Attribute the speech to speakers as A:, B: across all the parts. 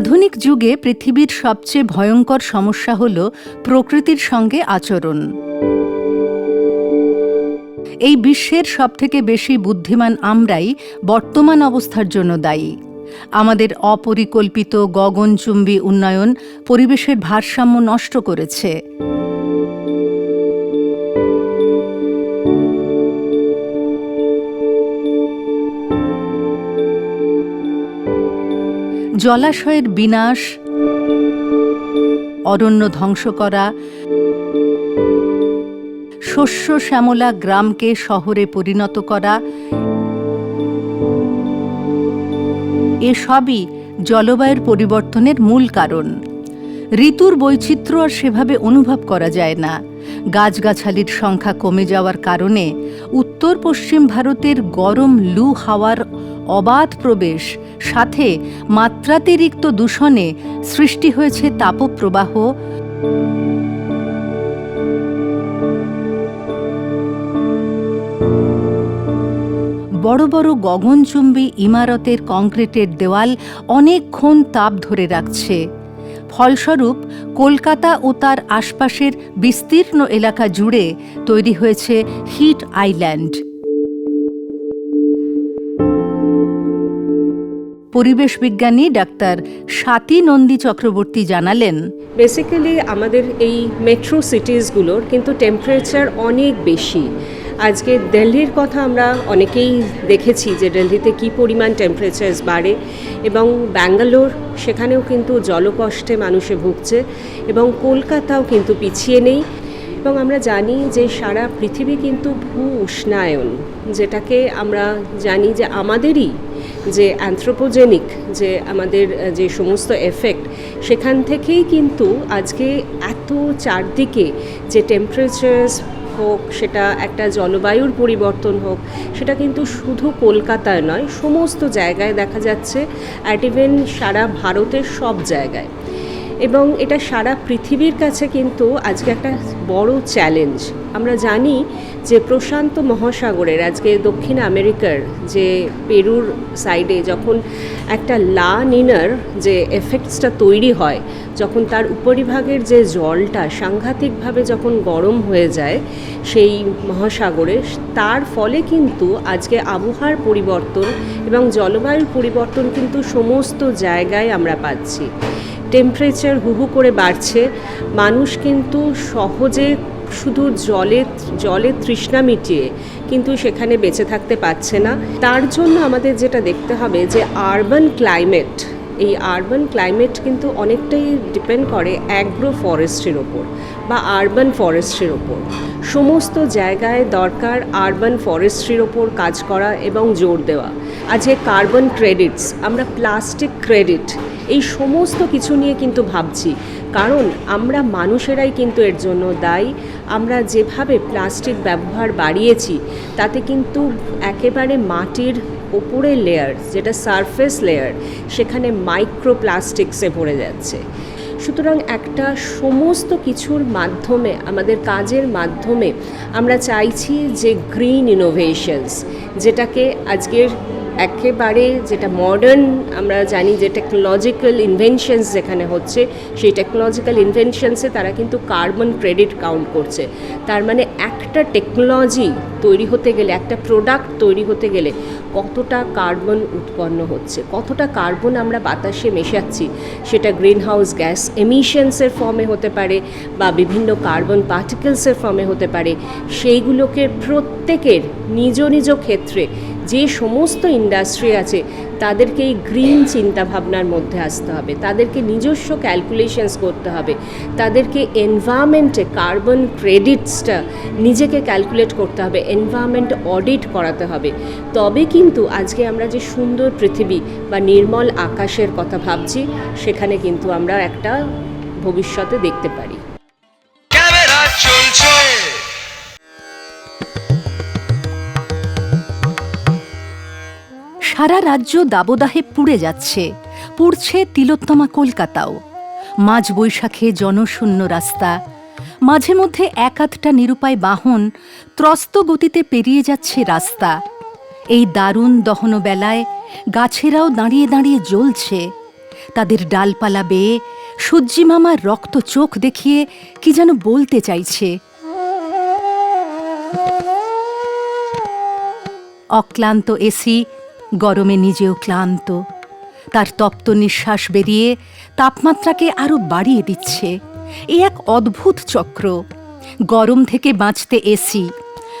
A: আধুনিক যুগে পৃথিবীর সবচেয়ে ভয়ঙ্কর সমস্যা হল প্রকৃতির সঙ্গে আচরণ। এই বিশ্বের সবথেকে বেশি বুদ্ধিমান আমরাই বর্তমান অবস্থার জন্য দায়ী। আমাদের অপরিকল্পিত গগনচুম্বী উন্নয়ন পরিবেশের ভারসাম্য নষ্ট করেছে। জলাশয়ের বিনাশ, অরণ্য ধ্বংস করা, শস্য শ্যামলা গ্রামকে শহরে পরিণত করা, এসবই জলবায়ুর পরিবর্তনের মূল কারণ। ঋতুর বৈচিত্র্য আর সেভাবে অনুভব করা যায় না। গাছগাছালির সংখ্যা কমে যাওয়ার কারণে উত্তর পশ্চিম ভারতের গরম লু হাওয়ার অবাধ প্রবেশ, সাথে মাত্রাতিরিক্ত দূষণে সৃষ্টি হয়েছে তাপপ্রবাহ। বড় বড় গগনচুম্বী ইমারতের কংক্রিটের দেওয়াল অনেকক্ষণ তাপ ধরে রাখছে। ফলস্বরূপ কলকাতা ও তার আশপাশের বিস্তীর্ণ এলাকা জুড়ে তৈরি হয়েছে হিট আইল্যান্ড। পরিবেশ বিজ্ঞানী ডাক্তার স্বাতী নন্দী চক্রবর্তী জানালেন
B: বেসিক্যালি আমাদের এই মেট্রো সিটিসগুলোর কিন্তু টেম্পারেচার অনেক বেশি। আজকে দিল্লির কথা আমরা অনেকেই দেখেছি যে দিল্লিতে কী পরিমাণ টেম্পারেচার বাড়ে এবং ব্যাঙ্গালোর, সেখানেও কিন্তু জলকষ্টে মানুষে ভুগছে এবং কলকাতাও কিন্তু পিছিয়ে নেই। এবং আমরা জানি যে সারা পৃথিবী কিন্তু ভূ উষ্ণায়ন, যেটাকে আমরা জানি যে আমাদেরই যে অ্যান্থ্রোপোজেনিক যে আমাদের, যে সমস্ত এফেক্ট সেখান থেকেই কিন্তু আজকে এত চারদিকে যে টেম্পারেচার্স হোক, সেটা একটা জলবায়ুর পরিবর্তন হোক, সেটা কিন্তু শুধু কলকাতায় নয়, সমস্ত জায়গায় দেখা যাচ্ছে অ্যাট ইভেন সারা ভারতের সব জায়গায়। এবং এটা সারা পৃথিবীর কাছে কিন্তু আজকে একটা বড় চ্যালেঞ্জ আমরা জানি যে প্রশান্ত মহাসাগরের, আজকে দক্ষিণ আমেরিকার যে পেরুর সাইডে যখন একটা লা নিনার যে এফেক্টসটা তৈরি হয়, যখন তার উপরিভাগের যে জলটা সাংঘাতিকভাবে যখন গরম হয়ে যায় সেই মহাসাগরে, তার ফলে কিন্তু আজকে আবহাওয়ার পরিবর্তন এবং জলবায়ুর পরিবর্তন কিন্তু সমস্ত জায়গায় আমরা পাচ্ছি। টেম্পারেচার হুহু করে বাড়ছে। মানুষ কিন্তু সহজে শুধু জলে জলে তৃষ্ণা মিটিয়ে কিন্তু সেখানে বেঁচে থাকতে পারছে না। তার জন্য আমাদের যেটা দেখতে হবে যে আরবান ক্লাইমেট এই আরবান ক্লাইমেট কিন্তু অনেকটাই ডিপেন্ড করে অ্যাগ্রো ফরেস্ট্রির ওপর। বা আরবান ফরেস্ট্রির ওপর। সমস্ত জায়গায় দরকার আরবান ফরেস্ট্রির ওপর কাজ করা এবং জোর দেওয়া। আজকে কার্বন ক্রেডিটস আমরা প্লাস্টিক ক্রেডিট এই সমস্ত কিছু নিয়ে কিন্তু ভাবছি। কারণ আমরা মানুষেরাই কিন্তু এর জন্য দায়ী। আমরা যেভাবে প্লাস্টিক ব্যবহার বাড়িয়েছি, তাতে কিন্তু একেবারে মাটির ওপরের লেয়ার যেটা সারফেস লেয়ার সেখানে মাইক্রো প্লাস্টিক্সে ভরে যাচ্ছে। সুতরাং একটা সমস্ত কিছুর মাধ্যমে, আমাদের কাজের মাধ্যমে আমরা চাইছি যে গ্রিন ইনোভেশনস যেটাকে আজকের একেবারে যেটা মডার্ন আমরা জানি যে টেকনোলজিক্যাল ইনভেনশনস যেখানে হচ্ছে, সেই টেকনোলজিক্যাল ইনভেনশনসে তারা কিন্তু কার্বন ক্রেডিট কাউন্ট করছে। তার মানে একটা টেকনোলজি তৈরি হতে গেলে, একটা প্রোডাক্ট তৈরি হতে গেলে কতটা কার্বন উৎপন্ন হচ্ছে? কতটা কার্বন আমরা বাতাসে মেশাচ্ছি? সেটা গ্রিন হাউস গ্যাস এমিশনসের ফর্মে হতে পারে বা বিভিন্ন কার্বন পার্টিকেলসের ফর্মে হতে পারে। সেইগুলোকে প্রত্যেকের নিজ নিজ ক্ষেত্রে যে সমস্ত ইন্ডাস্ট্রি আছে, তাদেরকে এই গ্রিন চিন্তাভাবনার মধ্যে আসতে হবে। তাদেরকে নিজস্ব ক্যালকুলেশনস করতে হবে। তাদেরকে এনভায়রনমেন্টে কার্বন ক্রেডিটসটা নিজেকে ক্যালকুলেট করতে হবে এনভায়রনমেন্ট অডিট করাতে হবে। তবে কিন্তু আজকে আমরা যে সুন্দর পৃথিবী বা নির্মল আকাশের কথা ভাবছি, সেখানে কিন্তু আমরা একটা ভবিষ্যতে দেখতে পারি।
A: সারা রাজ্য দাবদাহে পুড়ে যাচ্ছে। পুড়ছে তিলোত্তমা কলকাতাও। মাঝ বৈশাখে জনশূন্য রাস্তা। মাঝে মধ্যে এক আধটা নিরুপায় বাহন ত্রস্ত গতিতে পেরিয়ে যাচ্ছে রাস্তা। এই দারুণ দহন বেলায় গাছেরাও দাঁড়িয়ে দাঁড়িয়ে জ্বলছে। তাদের ডালপালা বেয়ে সূর্যি মামার রক্ত চোখ দেখিয়ে কি যেন বলতে চাইছে। অক্লান্ত এসি গরমে নিজেও ক্লান্ত। তার তপ্ত নিঃশ্বাস বেরিয়ে তাপমাত্রাকে আরও বাড়িয়ে দিচ্ছে। এ এক অদ্ভুত চক্র। গরম থেকে বাঁচতে এসি।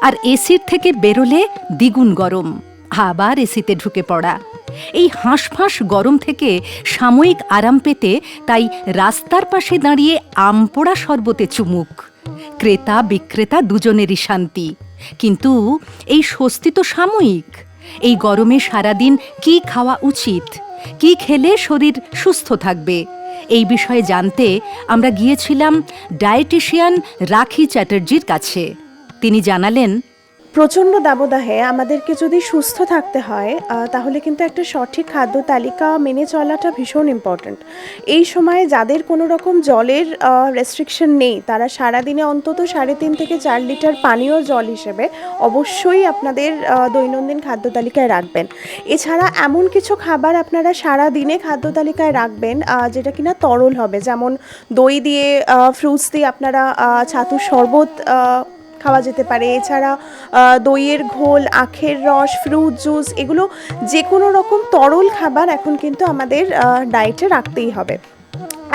A: আর এসির থেকে বেরোলে দ্বিগুণ গরম। আবার এসিতে ঢুকে পড়া। এই হাঁসফাঁস গরম থেকে সাময়িক আরাম পেতে তাই রাস্তার পাশে দাঁড়িয়ে আমপোড়া শরবতে চুমুক। ক্রেতা বিক্রেতা দুজনেরই শান্তি। কিন্তু এই স্বস্তি তো সাময়িক। এই গরমে সারাদিন কি খাওয়া উচিত? কি খেলে শরীর সুস্থ থাকবে? এই বিষয়ে জানতে আমরা গিয়েছিলাম ডায়েটিশিয়ান রাখি চ্যাটার্জির কাছে। তিনি জানালেন
C: প্রচণ্ড দাবদাহে আমাদেরকে যদি সুস্থ থাকতে হয় তাহলে কিন্তু একটা সঠিক খাদ্য তালিকা মেনে চলাটা ভীষণ ইম্পর্ট্যান্ট এই সময়ে যাদের কোনো রকম জলের রেস্ট্রিকশন নেই, তারা সারাদিনে অন্তত সাড়ে তিন থেকে চার লিটার পানীয় জল হিসেবে অবশ্যই আপনাদের দৈনন্দিন খাদ্য তালিকায় রাখবেন। এছাড়া এমন কিছু খাবার আপনারা সারা দিনে খাদ্য তালিকায় রাখবেন যেটা কিনা তরল হবে। যেমন দই দিয়ে ফ্রুটস দিয়ে আপনারা ছাতুর শরবত খাওয়া যেতে পারে। এছাড়া দইয়ের ঘোল, আখের রস ফ্রুট জুস এগুলো যে কোনো রকম তরল খাবার এখন কিন্তু আমাদের ডায়েটে রাখতেই হবে।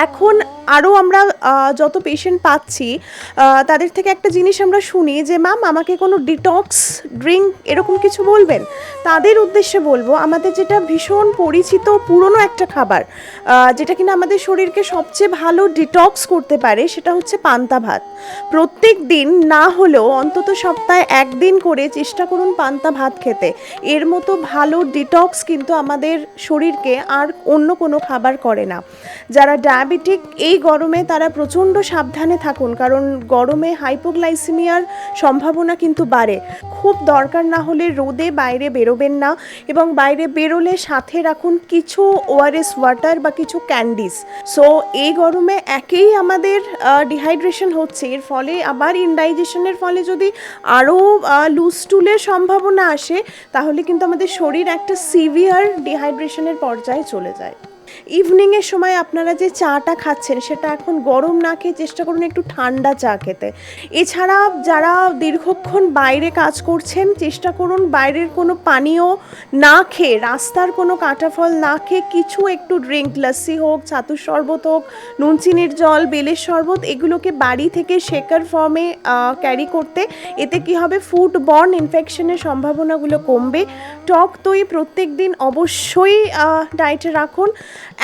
C: এখন আরও আমরা যত পেশেন্ট পাচ্ছি তাদের থেকে একটা জিনিস আমরা শুনি যে ম্যাম আমাকে কোনো ডিটক্স ড্রিঙ্ক এরকম কিছু বলবেন? তাদের উদ্দেশ্যে বলব, আমাদের যেটা ভীষণ পরিচিত পুরনো একটা খাবার যেটা কিনা আমাদের শরীরকে সবচেয়ে ভালো ডিটক্স করতে পারে, সেটা হচ্ছে পান্তা ভাত। প্রত্যেক দিন না হলেও অন্তত সপ্তাহে একদিন করে চেষ্টা করুন পান্তা ভাত খেতে। এর মতো ভালো ডিটক্স কিন্তু আমাদের শরীরকে আর অন্য কোনো খাবার করে না। যারা ডায়াবেটিক এই গরমে তারা প্রচণ্ড সাবধানে থাকুন, কারণ গরমে হাইপোগ্লাইসিমিয়ার সম্ভাবনা কিন্তু বাড়ে। খুব দরকার না হলে রোদে বাইরে বেরোবেন না এবং বাইরে বেরোলে সাথে রাখুন কিছু ওআরএস ওয়াটার বা কিছু ক্যান্ডিস। সো, এই গরমে একেই আমাদের ডিহাইড্রেশন হচ্ছে। এর ফলে আবার ইনডাইজেশনের ফলে যদি আরও লুজ টুলের সম্ভাবনা আসে, তাহলে কিন্তু আমাদের শরীর একটা সিভিয়ার ডিহাইড্রেশনের পর্যায়ে চলে যায়। ইভিনিংয়ের সময় আপনারা যে চাটা খাচ্ছেন, সেটা এখন গরম না খেয়ে চেষ্টা করুন একটু ঠান্ডা চা খেতে। এছাড়া যারা দীর্ঘক্ষণ বাইরে কাজ করছেন, চেষ্টা করুন বাইরের কোনো পানীয় না খেয়ে, রাস্তার কোনো কাঁটা ফল না খেয়ে কিছু একটু ড্রিঙ্ক লস্যি হোক, ছাতুর শরবত হোক, নুন, চিনির জল, বেলের শরবত, এগুলোকে বাড়ি থেকে শেকার ফর্মে ক্যারি করতে। এতে কি হবে? ফুড বর্ন ইনফেকশনের সম্ভাবনাগুলো কমবে। টক দই প্রত্যেক দিন অবশ্যই ডায়েটে রাখুন।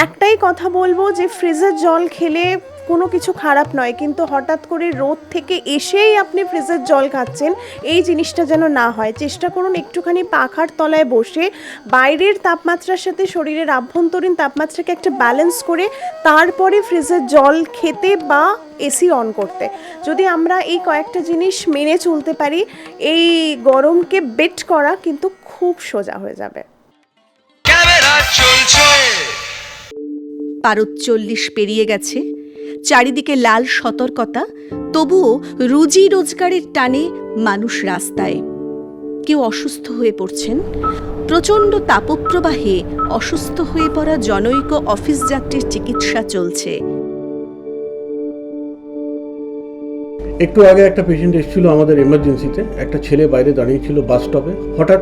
C: একটাই কথা বলব যে ফ্রিজের জল খেলে কোনো কিছু খারাপ নয় কিন্তু হঠাৎ করে রোদ থেকে এসেই আপনি ফ্রিজের জল খাচ্ছেন এই জিনিসটা যেন না হয়। চেষ্টা করুন একটুখানি পাখার তলায় বসে বাইরের তাপমাত্রার সাথে শরীরের আভ্যন্তরীণ তাপমাত্রাকে একটা ব্যালেন্স করে তারপরে ফ্রিজের জল খেতে বা এসি অন করতে। যদি আমরা এই কয়েকটা জিনিস মেনে চলতে পারি এই গরমকে বেট করা কিন্তু খুব সোজা হয়ে যাবে।
D: ক্যামেরা চলছে।
E: পারদ চল্লিশ পেরিয়ে গেছে। চারিদিকে লাল সতর্কতা, তবুও রুজি রোজগারের টানে মানুষ রাস্তায়। কেউ অসুস্থ হয়ে পড়ছেন, প্রচণ্ড তাপপ্রবাহে অসুস্থ হয়ে পড়া জনৈক অফিস যাত্রীর চিকিৎসা চলছে।
F: একটু আগে একটা পেশেন্ট এসেছিল আমাদের এমার্জেন্সিতে একটা ছেলে বাইরে দাঁড়িয়ে ছিল বাস স্টপে হঠাৎ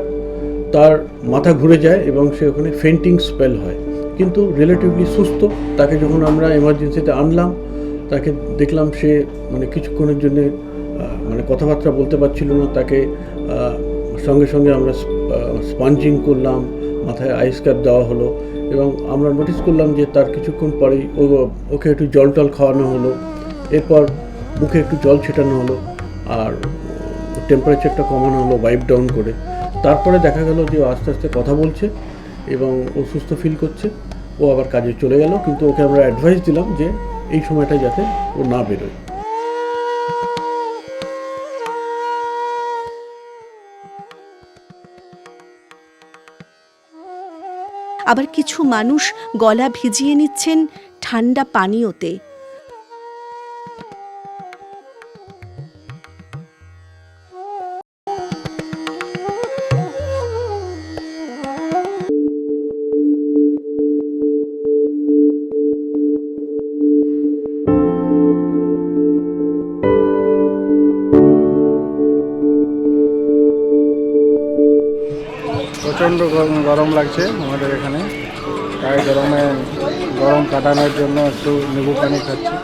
F: তার মাথা ঘুরে যায় এবং সে ওখানে ফেন্টিং স্পেল হয়। কিন্তু রিলেটিভলি সুস্থ। তাকে যখন আমরা এমার্জেন্সিতে আনলাম, তাকে দেখলাম সে মানে কিছুক্ষণের জন্য মানে কথাবার্তা বলতে পারছিল না। তাকে সঙ্গে সঙ্গে আমরা স্পঞ্জিং করলাম, মাথায় আইস ক্যাপ দেওয়া হলো এবং আমরা নোটিস করলাম যে তার কিছুক্ষণ পরেই ও, ওকে একটু জল টল খাওয়ানো হলো। এরপর মুখে একটু জল ছেটানো হলো আর টেম্পারেচারটা কমানো হলো ওয়াইপ ডাউন করে। তারপরে দেখা গেল যে আস্তে আস্তে কথা বলছে। এবং ও সুস্থ ফিল করছে। ও আবার কাজে চলে গেল, কিন্তু ওকে আমরা অ্যাডভাইস দিলাম যে এই সময়টা যাতে ও না বেরোয়।
E: আবার কিছু মানুষ গলা ভিজিয়ে নিচ্ছেন ঠান্ডা পানীয়তে।
G: প্রচণ্ড গরম গরম লাগছে আমাদের এখানে। তাই গরমে গরম কাটানোর জন্য একটু লেবু পানি খাচ্ছি।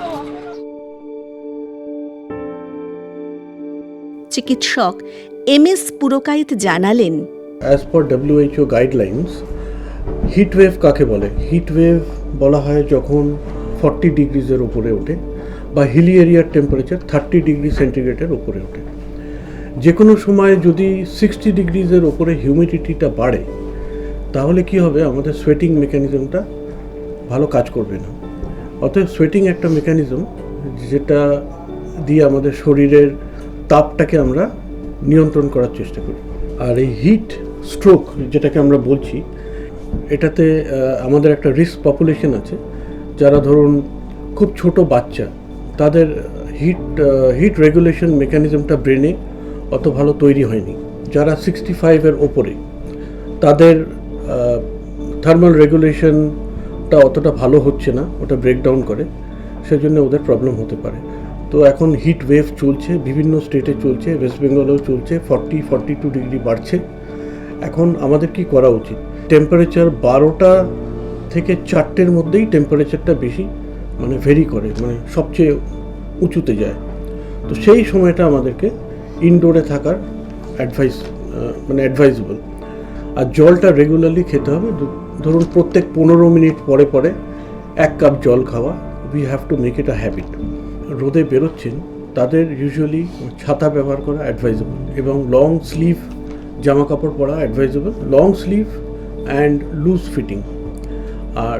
E: চিকিৎসক এম এস পুরকাইত জানালেন
F: as per WHO guidelines heat wave কাকে বলে? হিট ওয়েভ বলা হয় যখন ফর্টি ডিগ্রিজের উপরে ওঠে বা হিলি এরিয়ার টেম্পারেচার থার্টি ডিগ্রি সেন্টিগ্রেডের উপরে ওঠে। যে কোনো সময় যদি সিক্সটি ডিগ্রিজের ওপরে হিউমিডিটিটা বাড়ে, তাহলে কি হবে? আমাদের সোয়েটিং মেকানিজমটা ভালো কাজ করবে না। অতএব সোয়েটিং একটা মেকানিজম যেটা দিয়ে আমাদের শরীরের তাপটাকে আমরা নিয়ন্ত্রণ করার চেষ্টা করি। আর এই হিট স্ট্রোক যেটাকে আমরা বলছি, এটাতে আমাদের একটা রিস্ক পপুলেশন আছে। যারা ধরুন খুব ছোট বাচ্চা, তাদের হিট হিট রেগুলেশন মেকানিজমটা ব্রেনে অত ভালো তৈরি হয়নি। যারা সিক্সটি ফাইভের ওপরে, তাদের থার্মাল রেগুলেশনটা অতটা ভালো হচ্ছে না, ওটা ব্রেকডাউন করে, সেজন্য ওদের প্রবলেম হতে পারে। তো এখন হিট ওয়েভ চলছে, বিভিন্ন স্টেটে চলছে ওয়েস্ট বেঙ্গলেও চলছে ফর্টি ফর্টি টু ডিগ্রি বাড়ছে। এখন আমাদের কি করা উচিত? টেম্পারেচার বারোটা থেকে চারটের মধ্যেই টেম্পারেচারটা বেশি মানে ভেরি করে মানে সবচেয়ে উঁচুতে যায়। তো সেই সময়টা আমাদেরকে ইনডোরে থাকার অ্যাডভাইস মানে অ্যাডভাইজেবল আর জলটা রেগুলারলি খেতে হবে। ধরুন প্রত্যেক পনেরো মিনিট পরে পরে এক কাপ জল খাওয়া we have to make it a habit রোদে বেরোচ্ছেন, তাদের ইউজুয়ালি ছাতা ব্যবহার করা অ্যাডভাইজেবল এবং লং স্লিভ জামা কাপড় পরা advisable long sleeve and loose fitting R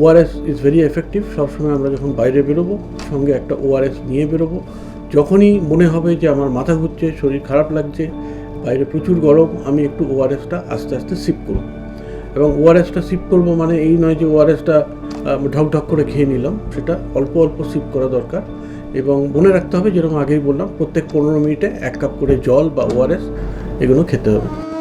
F: ORS is very effective সবসময় আমরা যখন বাইরে বেরোবো, সঙ্গে একটা ওআরএস নিয়ে বেরোবো। যখনই মনে হবে যে আমার মাথা ঘুরছে, শরীর খারাপ লাগছে, বাইরে প্রচুর গরম, আমি একটু ওআরএসটা আস্তে আস্তে সিপ করব। এবং ওআরএসটা সিপ করব মানে এই নয় যে ওআরএসটা ঢক ঢক করে খেয়ে নিলাম, সেটা অল্প অল্প সিপ করা দরকার। এবং মনে রাখতে হবে, যেরকম আগেই বললাম, প্রত্যেক পনেরো মিনিটে এক কাপ করে জল বা ওআরএস এগুলো খেতে হবে।